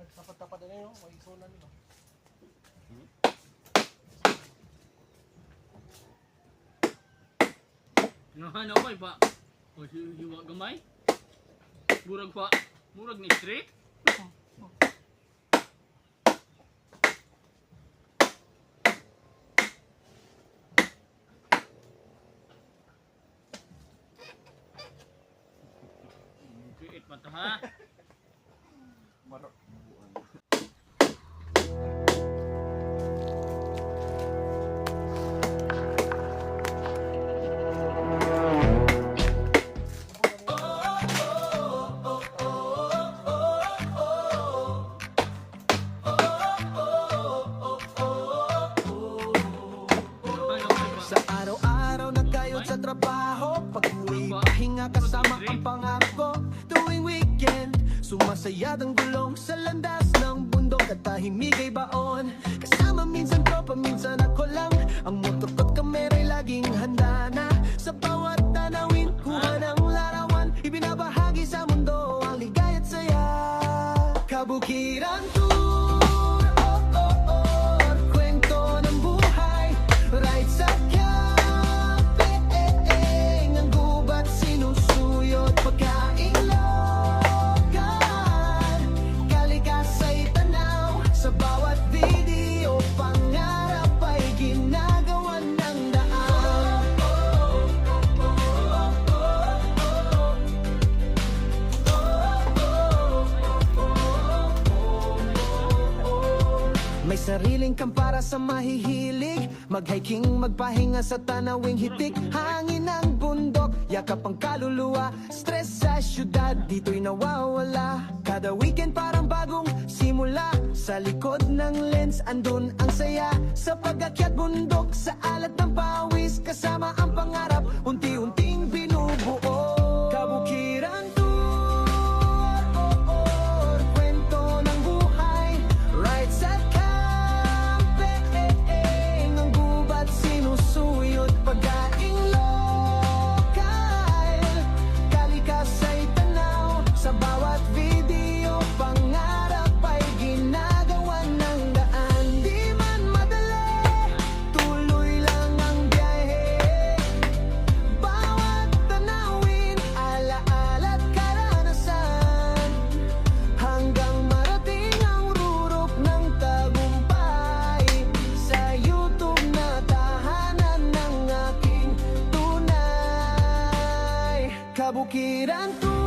nagtapat-tapat na yun, may isunan nila. Ano ba pa? O hiwa gamay? Murag pa. Murag ni straight? Pa to ha? Laging handa sa mahihilig. Mag-hiking, magpahinga sa tanawing hitik. Hangin ng bundok, yakap ang kaluluwa. Stress sa syudad, dito'y nawawala. Kada weekend parang bagong simula. Sa likod ng lens, andun ang saya. Sa pag-akyat bundok, sa alat ng pawis. Kasama ang pangarap, unti-unting tunay Kabukiran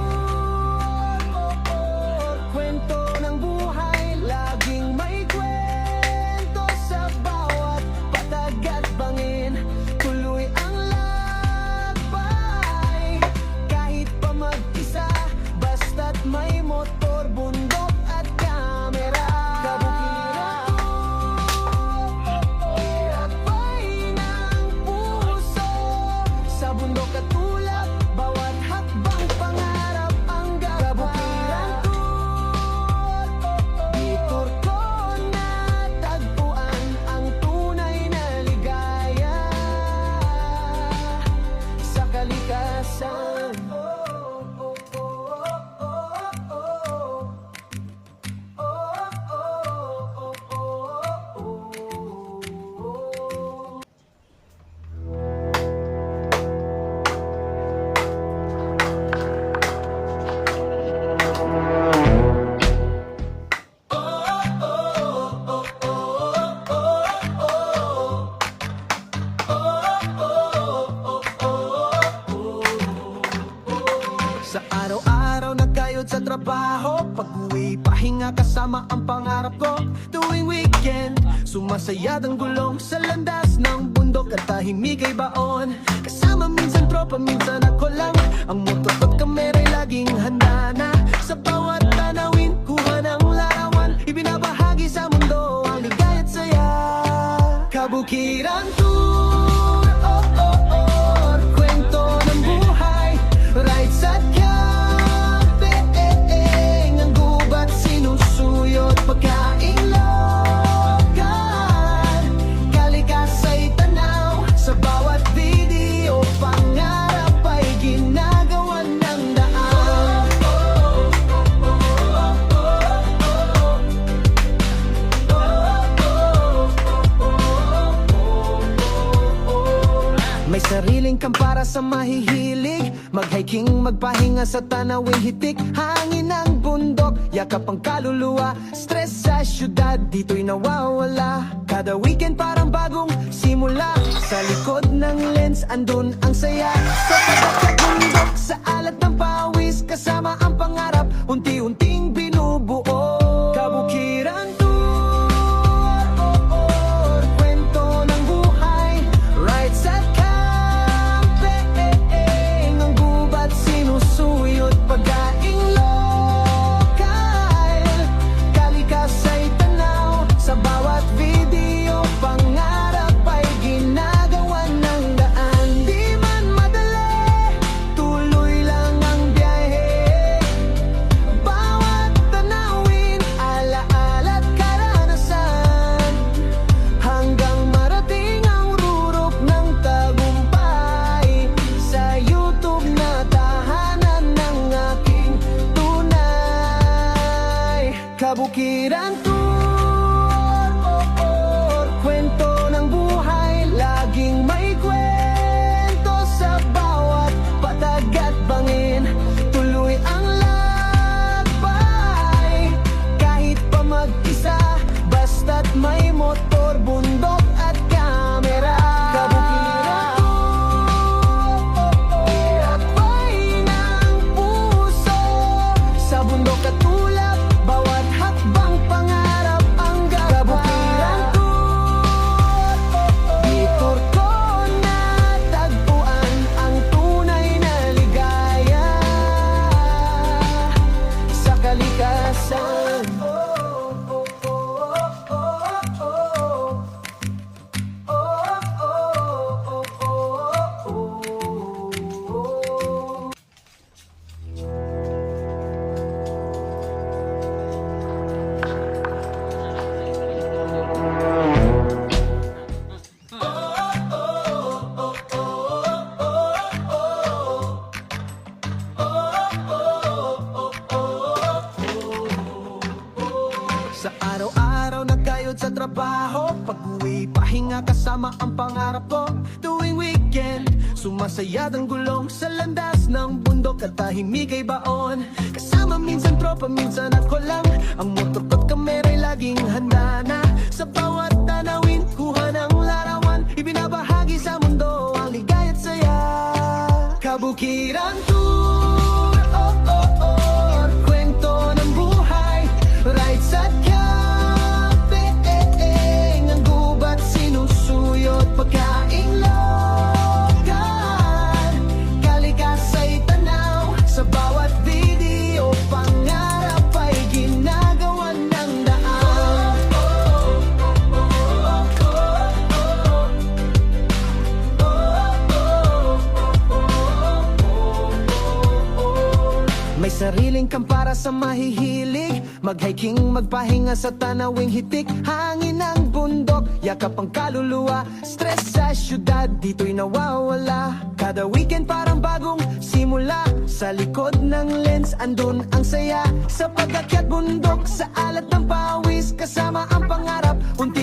Sa araw-araw na kayod sa trabaho Pag-uwi, pahinga kasama ang pangarap ko. Tuwing weekend, sumasayad ang gulong Sa landas ng bundok at tahimik ay baon. Kasama minsan tropa, minsan ako lang. Ang motor ko't kamera'y laging handa na. Sa bawat tanawin, kuha ng larawan. Ibinabahagi sa mundo ang ligay at saya. Kabukiran tour, sariling kang para sa mahihilig. Mag-hiking, magpahinga sa tanawing hitik. Hangin ng bundok, yakap ang kaluluwa. Stress sa syudad, dito'y nawawala. Kada weekend parang bagong simula. Sa likod ng lens, andun ang saya. Sa pagkat bundok, sa alat ng pawis Kasama ang pangarap, unti-unting ang pangarap ko Tuwing weekend, sumasayad ang gulong Sa landas ng bundok at tahimik ay baon. Kasama minsan tropa, minsan ako lang. Ang motor ko't kamera'y laging handa na. Sa bawat tanawin, kuha ng larawan Ibinabahagi sa mundo ang ligay at saya. Kabukiran tour, sa mahihilig. Mag-hiking, magpahinga sa tanawing hitik. Hangin ng bundok, yakap ang kaluluwa. Stress sa syudad, dito'y nawawala. Kada weekend parang bagong simula. Sa likod ng lens, andun ang saya. Sa pagakyat bundok, sa alat ng pawis. Kasama ang pangarap, unti-unting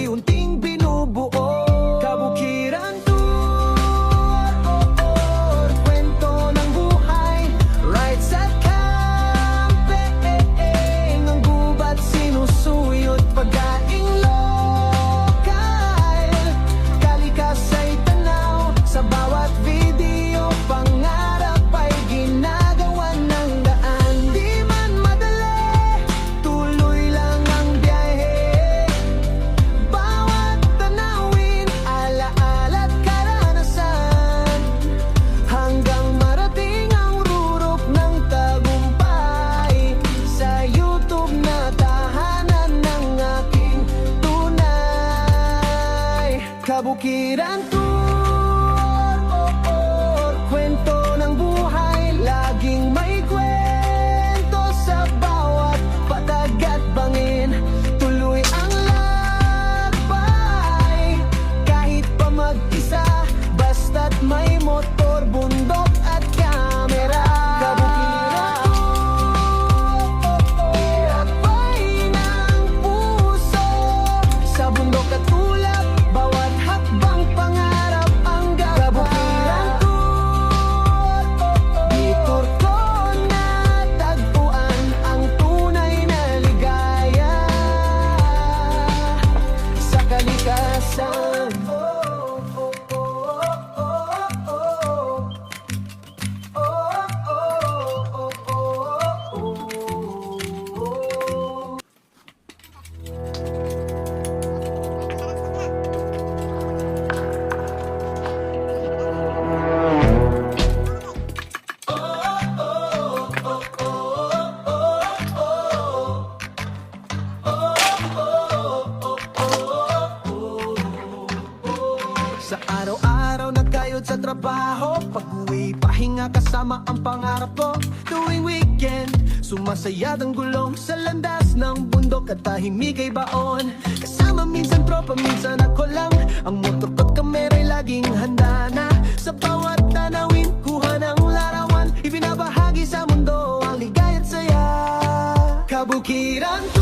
kasama ang pangarap ko Tuwing weekend, sumasaya ng gulong Sa landas ng bundok at tahimik ay baon. Kasama minsan tropa, minsan ako lang. Ang motor ko't kamera'y laging handa na. Sa bawat tanawin, kuha ng larawan. Ibinabahagi sa mundo ang ligay at saya. Kabukiran tour,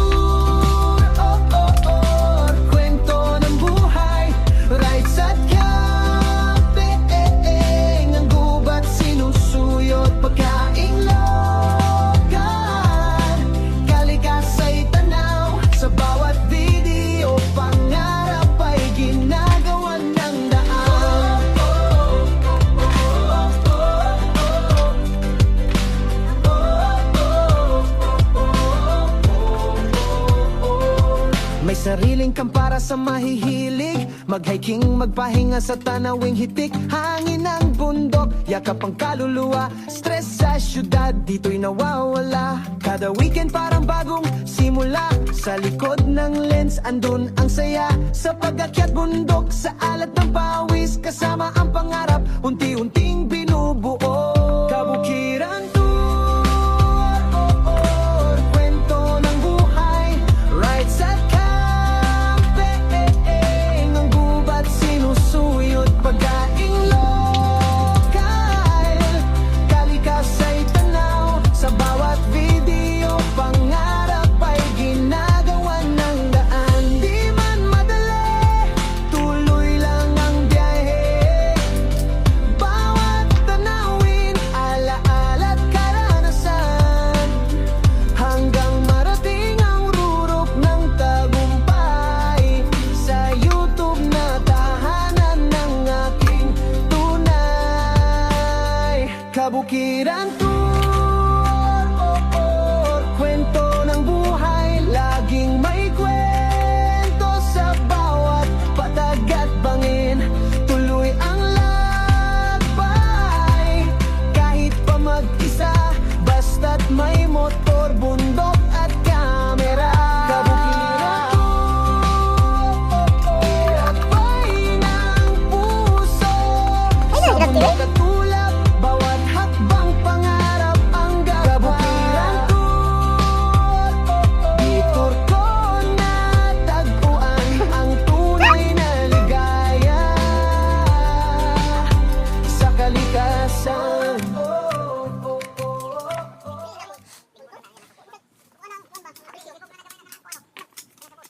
Sariling kang para sa mahihilig. Mag-hiking, magpahinga sa tanawing hitik. Hangin ng bundok, yakap ang kaluluwa. Stress sa syudad, dito'y nawawala. Kada weekend parang bagong simula. Sa likod ng lens, andun ang saya. Sa pag-akyat bundok, sa alat ng pawis. Kasama ang pangarap, unti-unting que eran tú.